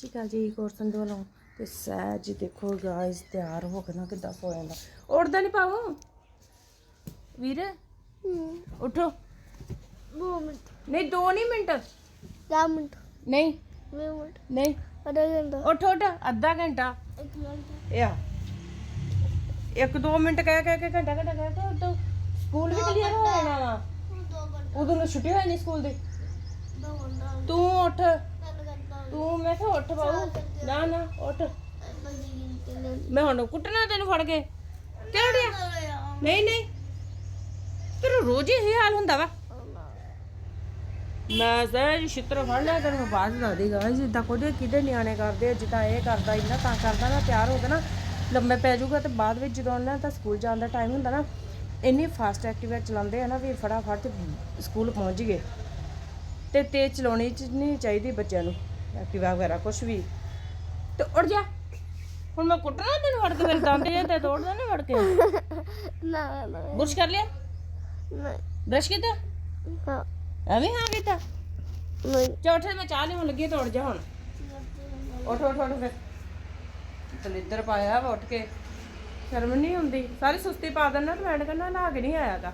ਚਿਕਾ ਜੀ ਕੋਰਸਨ ਦੇ ਵੱਲੋਂ ਤੇ ਸਹਿਜ ਦੇਖੋ ਗਾਇਸ ਤਿਆਰ ਹੋ ਕੇ ਨਾ ਕਿੱਦਾਂ ਸੋ ਜਾਂਦਾ। ਉੱਠਦਾ ਨਹੀਂ ਪਾਉ ਵੀਰ? ਉਠੋ। ਦੋ ਮਿੰਟ। ਨਹੀਂ ਦੋ ਨਹੀਂ ਮਿੰਟ। ਚਾਰ ਮਿੰਟ। ਨਹੀਂ। ਵੀਹ ਮਿੰਟ। ਨਹੀਂ। ਅੱਧਾ ਘੰਟਾ। ਉੱਠ ਉੱਠ ਅੱਧਾ ਘੰਟਾ। ਇੱਕ ਘੰਟਾ ਇਹ ਆ ਇੱਕ ਦੋ ਮਿੰਟ ਕਹਿ ਕਹਿ ਕੇ ਘੰਟਾ ਘੰਟਾ ਕਹਿ ਕੇ ਉਦੋਂ ਸਕੂਲ ਵੀ ਕਲੀਅਰ ਹੋ ਜਾਣਾ ਵਾ ਉਦੋਂ ਨੂੰ ਛੁੱਟੀ ਹੋਈ ਨਹੀਂ ਸਕੂਲ ਦੀ। ਤੂੰ ਉੱਠ। ਮੈਂ ਕਿਹਾ ਉੱਠ ਬਾਊ। ਨਾ ਨਾ, ਉੱਠ। ਮੈਂ ਹੁਣ ਕੁੱਟਣਾ ਤੈਨੂੰ ਫੜ ਕੇ। ਕਿਉਂ ਡਿਆ? ਨਹੀਂ ਨਹੀਂ। ਤੇਰਾ ਰੋਜ਼ ਹੀ ਹਾਲ ਹੁੰਦਾ ਵਾ। ਮੈਂ ਸਹਿਜ ਛਿੱਤਰ ਫੜ ਲਿਆ, ਤੈਨੂੰ ਮੈਂ ਬਾਅਦ ਦੱਸ ਦੇਗਾ ਜਿੱਦਾਂ ਕੋਦੇ ਕਿਹਦੇ ਨਿਆਣੇ ਕਰਦੇ ਜਿੱਦਾਂ ਇਹ ਕਰਦਾ, ਇੰਨਾ ਤਾਂ ਕਰਦਾ ਨਾ, ਤਿਆਰ ਹੋ ਕੇ ਨਾ ਲੰਮੇ ਪੈ ਜਾਊਗਾ ਤੇ ਬਾਅਦ ਵਿੱਚ ਜਦੋਂ ਉਹਨਾਂ ਦਾ ਸਕੂਲ ਜਾਣ ਦਾ ਟਾਈਮ ਹੁੰਦਾ ਨਾ, ਇੰਨੀ ਫਾਸਟ ਐਕਟਿਵਾ ਚਲਾਉਂਦੇ ਆ ਨਾ ਵੀ ਫਟਾਫਟ ਸਕੂਲ ਪਹੁੰਚ ਗਏ ਤੇ ਤੇਜ਼ ਚਲਾਉਣੀ ਚ ਨਹੀਂ ਚਾਹੀਦੀ ਬੱਚਿਆਂ ਨੂੰ। ਐਕਟਿਵਾ ਵਗੈਰਾ ਕੁਝ ਵੀ ਤੇ ਉੱਡ ਜਾ ਹੁਣ ਮੈਂ ਕੁੱਟਣਾ ਤੈਨੂੰ ਫੜ ਕੇ ਮੇਰੇ ਦੰਦ ਜੇ ਤੇ ਤੋੜਦਾ ਨਹੀਂ ਫੜ ਕੇ ਨਾ ਨਾ ਬੁਰਸ਼ ਕਰ ਲਿਆ ਨਹੀਂ ਬ੍ਰਸ਼ ਕੀਤਾ ਹਾਂ ਐਵੇਂ ਹਾਂ ਕੀਤਾ ਨਹੀਂ ਚੌਥੇ ਮੈਂ ਚਾਹ ਲਿਆਉਣ ਲੱਗੀ ਆ, ਤੋੜ ਜਾ ਹੁਣ ਉੱਠ ਉੱਠ ਉੱਠ ਫਿਰ ਦਲਿੱਦਰ ਪਾਇਆ ਵਾ ਉੱਠ ਕੇ ਸ਼ਰਮ ਨਹੀਂ ਆਉਂਦੀ ਸਾਰੀ ਸੁਸਤੀ ਪਾ ਦਿੰਦਾ ਤੇ ਮੈਂ ਕਹਿੰਦਾ ਨਹਾ ਕੇ ਨਹੀਂ ਆਇਆਗਾ